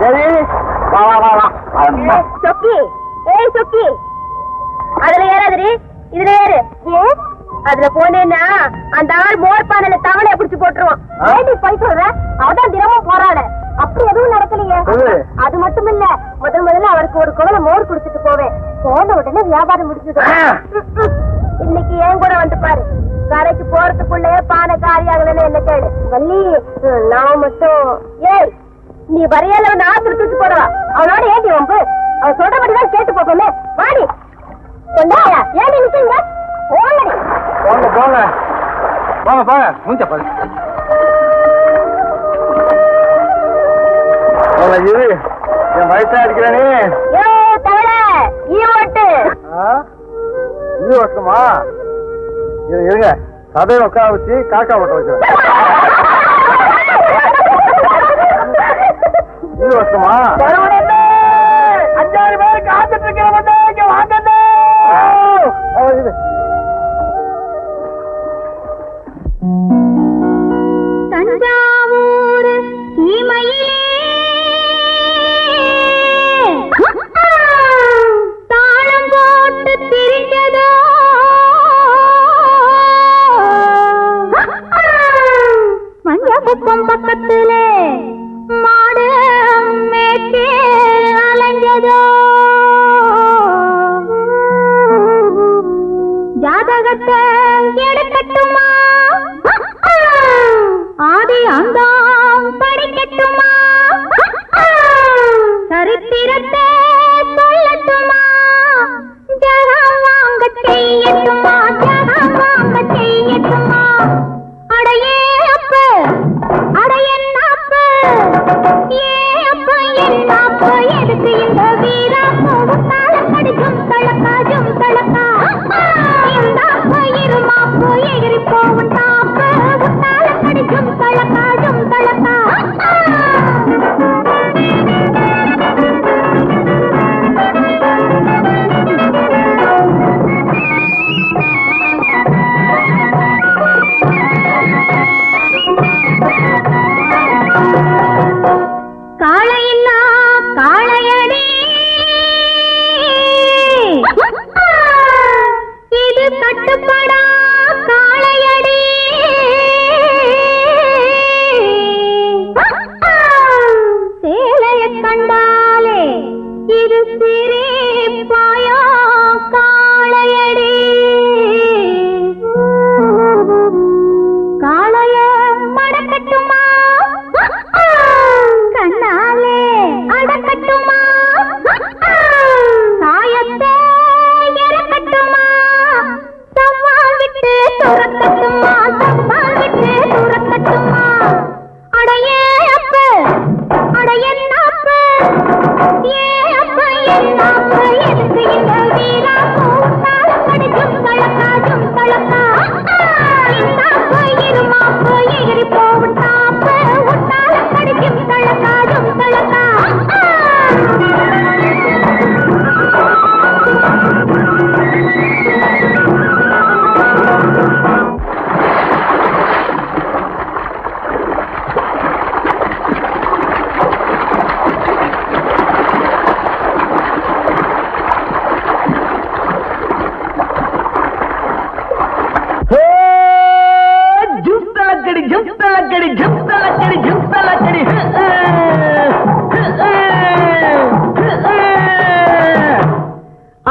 சரி. வா வா வா வா. அம்மா. சொக்கி ஏய் சொக்கி அதுல ஏறாதடி. இதுல ஏறு. அதுல போனேன்னா அந்த ஆள் மோர் பானையில தவளைய புடிச்சு போட்டுருவான். ஆ? ஏண்டி போய் சொல்ற? அவதான் தினமும் போறாள அப்படி எதுவும் நடக்கலையே. அது மட்டும் இல்ல முதல் முதல்ல அவருக்கு ஒரு குவளை மோர் குடிச்சிட்டு போவேன். போன உடனே வியாபாரம் முடிஞ்சது. ஆ. இன்னைக்கு ஏன் கூட வந்து பாரு. கரைக்கு போறதுக்குள்ளே பானை காரியாகலன்னு என்ன கேடு வள்ளி நான் மட்டும் ஏய் நீ வரையால வந்து ஆத்திர தூக்கி போடுவா? அவனோட ஏண்டி வம்பு? அவ சொல்றபடிதான் கேட்டு போப்போமே வாடி. கொண்டாயா? ஏண்டி நிக்கீங்க ஓங்கடி போங்க போங்க. போங்க போங்க. மூஞ்ச பாரு. போங்க என் வயசா இருக்கிறானே ஏ தவள ஈ ஓட்டு. இது வருஷமா இரு- இருங்க. சதையை உட்கார வச்சு காக்கா ஓட்ட வச்சுருவேன் ah. போவும் தாப்பு. உத்தால கடிக்கும் Thank you.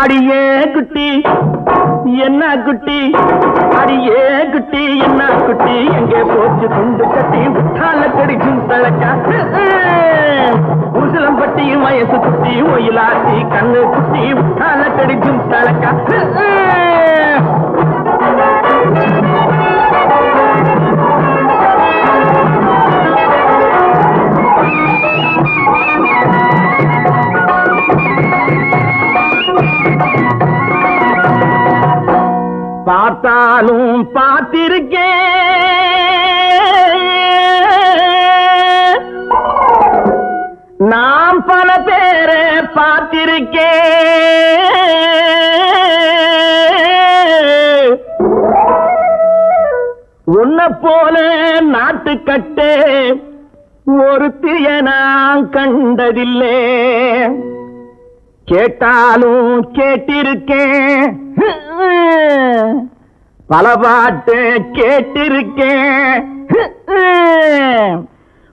அடியே குட்டி என்ன குட்டி? அடியே குட்டி என்ன குட்டி? எங்கே போச்சு துண்டு கட்டி? உற்றால கடிக்கும் தலக்கா. உருசலம்பட்டியும் வயசு குட்டி ஒயிலாத்தி கண்ணு குட்டி உற்றால கடிக்கும் தலக்கா. பார்த்தாலும் பார்த்திருக்கேன். நாம் பல பேரை பார்த்திருக்கேன். உன்னை போல நாட்டுக்கட்டே ஒருத்திய நான் கண்டதில்லே. கேட்டாலும் கேட்டிருக்கேன். பல பாட்டு கேட்டிருக்கேன்.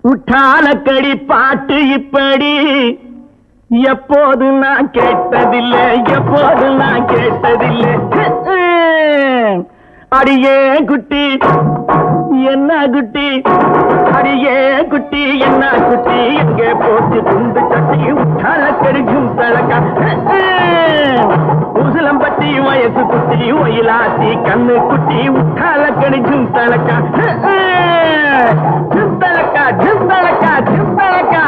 உற்றாலக்கடி பாட்டு இப்படி. எப்போது நான் கேட்டதில்லை எப்போது நான் கேட்டதில்லை. அடியே குட்டி என்ன குட்டி? அடியே குட்டி என்ன குட்டி? எங்கே போச்சு துண்டு கட்டி உற்றால கெடுக்கும் தழக்கா உசிலம்பட்டி வயசு குட்டி ஒயிலாத்தி கண்ணு குட்டி உற்றால கெடுக்கும் தழக்கா ஜிந்தலக்கா ஜிந்தலக்கா ஜிந்தலக்கா.